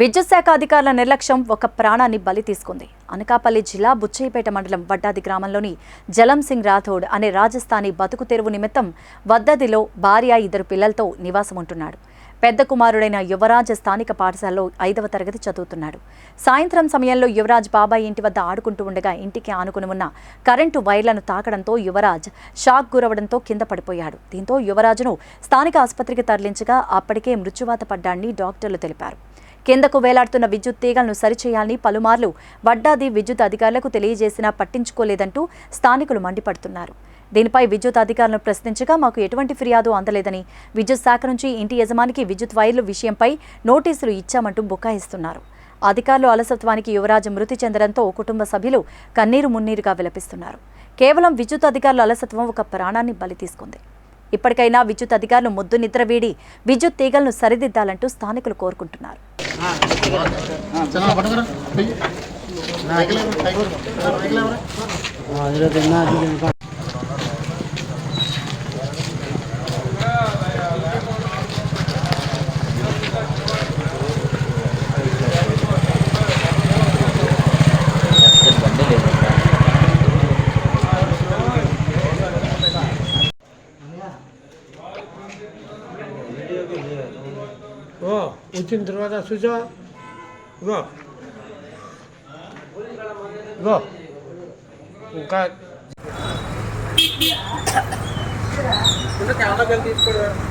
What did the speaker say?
విద్యుత్ శాఖ అధికారుల నిర్లక్ష్యం ఒక ప్రాణాన్ని బలి తీసుకుంది. అనకాపల్లి జిల్లా బుచ్చయ్యపేట మండలం వడ్డాది గ్రామంలోని జలం సింగ్ రాథోడ్ అనే రాజస్థానీ బతుకు తెరువు నిమిత్తం వద్దదిలో భార్య ఇద్దరు పిల్లలతో నివాసం ఉంటున్నాడు పెద్ద కుమారుడైన యువరాజ్ స్థానిక పాఠశాలలో ఐదవ తరగతి చదువుతున్నాడు. సాయంత్రం సమయంలో యువరాజ్ బాబాయ్ ఇంటి వద్ద ఆడుకుంటూ ఉండగా ఇంటికి ఆనుకుని ఉన్న కరెంటు వైర్లను తాకడంతో యువరాజ్ షాక్ గురవడంతో కింద పడిపోయాడు. దీంతో యువరాజును స్థానిక ఆసుపత్రికి తరలించగా అప్పటికే మృత్యువాత పడ్డాన్ని డాక్టర్లు తెలిపారు. కిందకు వేలాడుతున్న విద్యుత్ తీగలను సరిచేయాలని పలుమార్లు వడ్డాది విద్యుత్ అధికారులకు తెలియజేసినా పట్టించుకోలేదంటూ స్థానికులు మండిపడుతున్నారు. దీనిపై విద్యుత్ అధికారులను ప్రశ్నించగా మాకు ఎటువంటి ఫిర్యాదు అందలేదని విద్యుత్ శాఖ నుంచి ఇంటి యజమానికి విద్యుత్ వైర్లు విషయంపై నోటీసులు ఇచ్చామంటూ బుకాయిస్తున్నారు. అధికారులు అలసత్వానికి యువరాజు మృతి చెందడంతో కుటుంబ సభ్యులు కన్నీరు మున్నీరుగా విలపిస్తున్నారు. కేవలం విద్యుత్ అధికారుల అలసత్వం ఒక ప్రాణాన్ని బలి తీసుకుంది. ఇప్పటికైనా విద్యుత్ అధికారులు ముద్దు నిద్ర వీడి విద్యుత్ తీగలను సరిదిద్దాలంటూ స్థానికులు కోరుకుంటున్నారు. இருபத்தி என்ன Thank you. 어, 5층 들어가자, 수저. 이거. 이거. 그러니까. 이렇게 안 하면 뒤쪽으로.